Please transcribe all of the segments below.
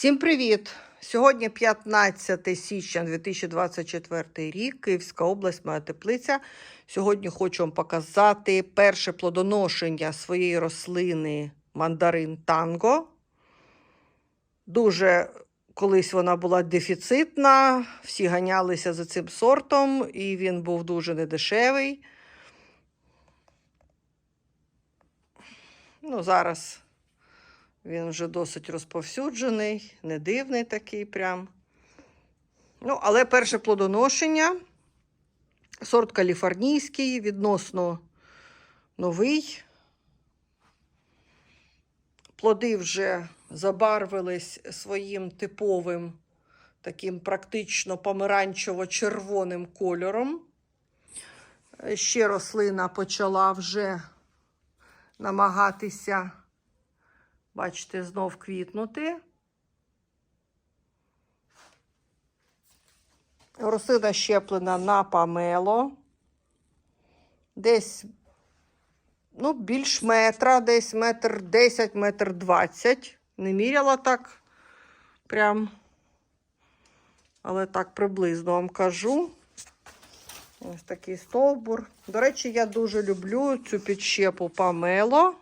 Всім привіт! Сьогодні 15 січня 2024 рік, Київська область, моя теплиця. Сьогодні хочу вам показати перше плодоношення своєї рослини мандарин танго. Дуже колись вона була дефіцитна, всі ганялися за цим сортом, і він був дуже недешевий. Ну, зараз він вже досить розповсюджений, не дивний такий прям. Ну, але перше плодоношення. Сорт каліфорнійський, відносно новий. Плоди вже забарвились своїм типовим, таким практично помаранчево-червоним кольором. Ще рослина почала вже намагатися Бачите, знов квітнути. Рослина щеплена на памело. Десь, ну, більш метра, десь метр 10, метр 20. Не міряла так прям. Але так приблизно вам кажу. Ось такий стовбур. До речі, я дуже люблю цю підщепу памело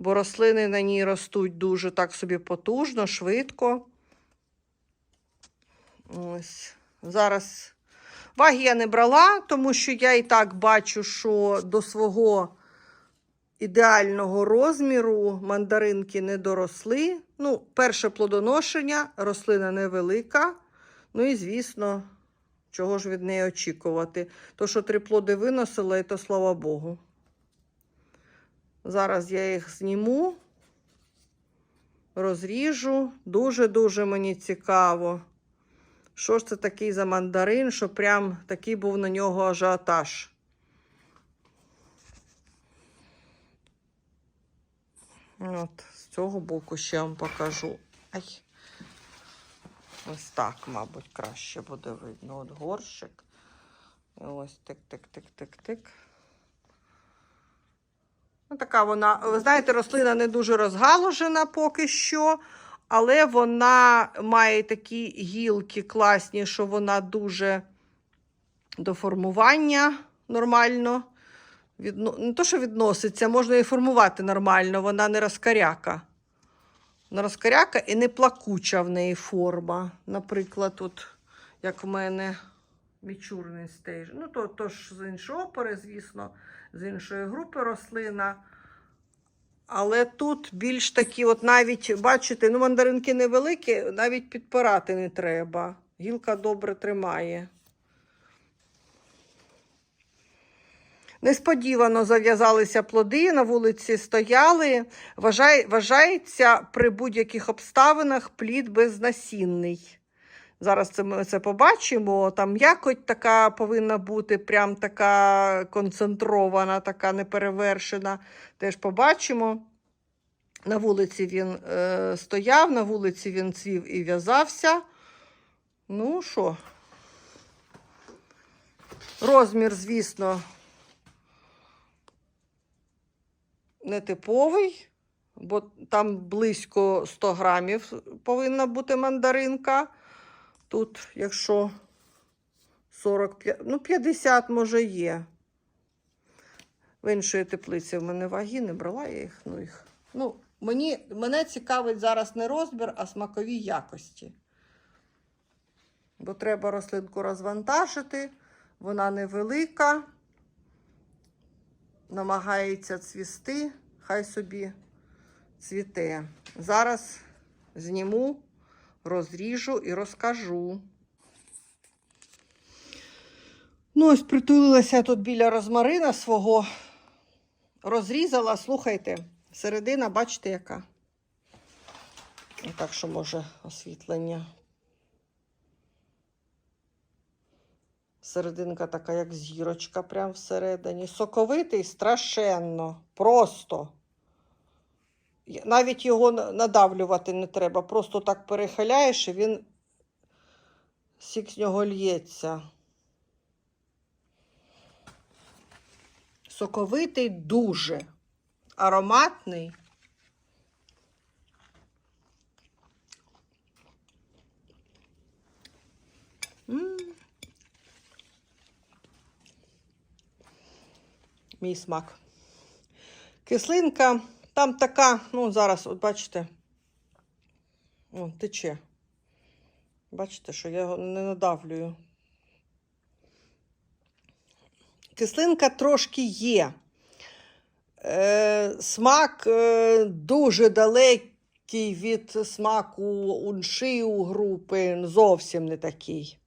бо рослини на ній ростуть дуже так собі потужно, швидко. Ось. Зараз ваги я не брала, тому що я і так бачу, що до свого ідеального розміру мандаринки не доросли. Ну, перше плодоношення, рослина невелика. Ну і, звісно, чого ж від неї очікувати. То, що три плоди виносила, і то слава Богу. Зараз я їх зніму, розріжу. Дуже-дуже мені цікаво. Що ж це такий за мандарин, що прям такий був на нього ажіотаж. От, з цього боку ще вам покажу. Ай. Ось так, мабуть, краще буде видно. От горщик. Ось тик-тик-тик-тик-тик. Ну, така вона, ви знаєте, рослина не дуже розгалужена поки що, але вона має такі гілки класні, що вона дуже до формування нормально. Відно... Не то, що відноситься, можна її формувати нормально, вона не розкаряка. Не розкаряка і не плакуча в неї форма. Наприклад, от, як в мене мічурний стейж. Ну, то, то ж з іншої опери, звісно з іншої групи рослина. Але тут більш такі, от навіть, бачите, ну мандаринки невеликі, навіть підпирати не треба. Гілка добре тримає. Несподівано зав'язалися плоди, на вулиці стояли. Вважає, вважається при будь-яких обставинах плід безнасінний. Зараз це ми це побачимо. Там якоть така повинна бути, прям така концентрована, така неперевершена. Теж побачимо. На вулиці він е, стояв, на вулиці він цвів і в'язався. Ну що, розмір, звісно, нетиповий, бо там близько 100 грамів повинна бути мандаринка. Тут, якщо 45, ну 50, може, є. В іншої теплиці в мене ваги не брала я їх. Ну, їх. ну мені, Мене цікавить зараз не розбір, а смакові якості. Бо треба рослинку розвантажити, вона невелика, намагається цвісти, хай собі цвіте. Зараз зніму розріжу і розкажу. Ну, ось притулилася я тут біля розмарина свого. Розрізала, слухайте, середина, бачите, яка. Так, що може освітлення. Серединка така, як зірочка, прямо всередині. Соковитий страшенно, просто. Навіть його надавлювати не треба. Просто так перехиляєш і він сік з нього лється. Соковитий дуже ароматний. Мій смак. Кислинка там така, ну, зараз, от бачите, о, тече. Бачите, що я його не надавлюю. Кислинка трошки є. Е, смак е, дуже далекий від смаку уншиу групи, зовсім не такий.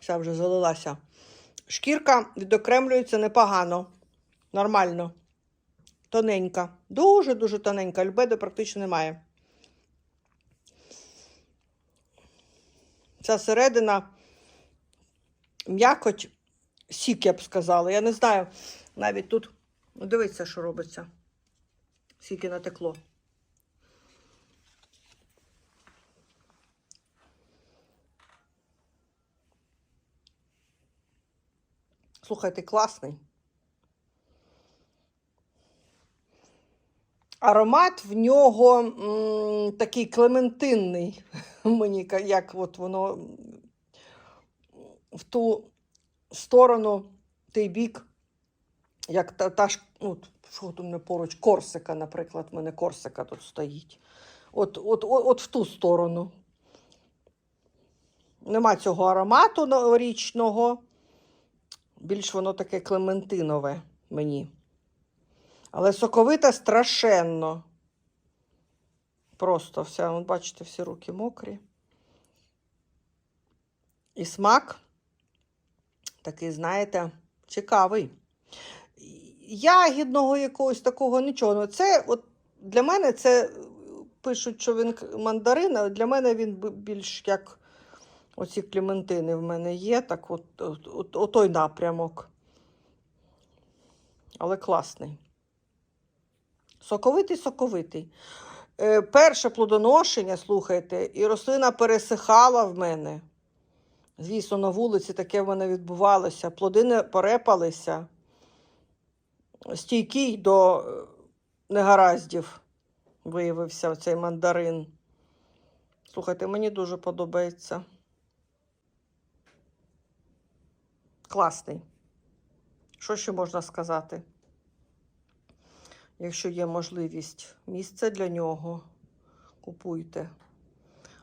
Вся вже залилася. Шкірка відокремлюється непогано, нормально. Тоненька. Дуже-дуже тоненька. Альбедо практично немає. Ця середина м'якоть, сік, я б сказала. Я не знаю, навіть тут, ну, дивіться, що робиться. Скільки натекло. Слухайте, класний. Аромат в нього м, такий клементинний. Мені як от воно в ту сторону, той бік, як та, та ж, ну, що тут мене поруч, Корсика, наприклад, в мене Корсика тут стоїть. От, от, от, от в ту сторону. Нема цього аромату новорічного. Більш воно таке клементинове мені. Але соковита страшенно. Просто вся, бачите, всі руки мокрі. І смак такий, знаєте, цікавий. Ягідного якогось такого нічого. Ну, Це от для мене це пишуть, що він мандарин, але для мене він більш як оці клементини в мене є. Так от, от, от, от той напрямок. Але класний. Соковитий, соковитий. Е, перше плодоношення, слухайте, і рослина пересихала в мене. Звісно, на вулиці таке в мене відбувалося. Плоди не порепалися. Стійкий до е, негараздів виявився цей мандарин. Слухайте, мені дуже подобається. Класний. Що ще можна сказати? Якщо є можливість, місце для нього купуйте.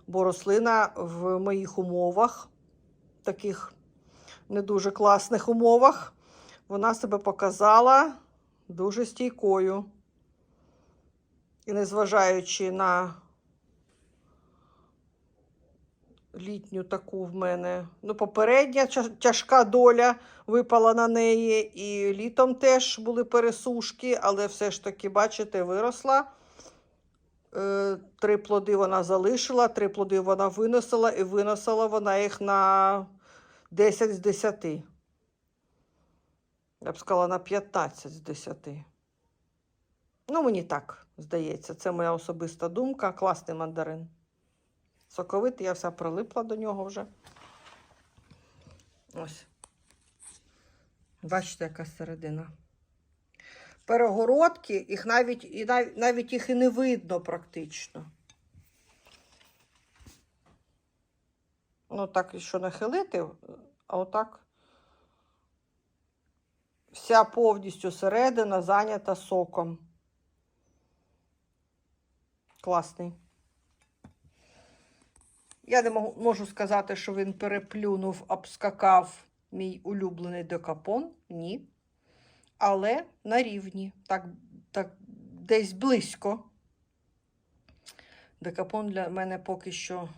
Бо рослина в моїх умовах, таких не дуже класних умовах, вона себе показала дуже стійкою. І незважаючи на літню таку в мене, ну, попередня тяжка доля випала на неї, і літом теж були пересушки, але все ж таки, бачите, виросла. Е, Три плоди вона залишила, три плоди вона виносила, і виносила вона їх на 10 з 10. Я б сказала, на 15 з 10. Ну, мені так здається, це моя особиста думка. Класний мандарин. Соковитий, я вся прилипла до нього вже. Ось. Бачите, яка середина. Перегородки, їх навіть, і навіть, навіть їх і не видно практично. Ну, так, що нахилити, а отак. Вся повністю середина зайнята соком. Класний. Я не можу, сказати, що він переплюнув, обскакав мій улюблений декапон. Ні. Але на рівні, так, так десь близько. Декапон для мене поки що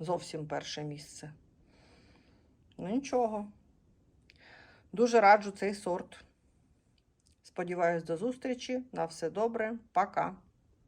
зовсім перше місце. Ну нічого. Дуже раджу цей сорт. Сподіваюсь, до зустрічі. На все добре. Пока.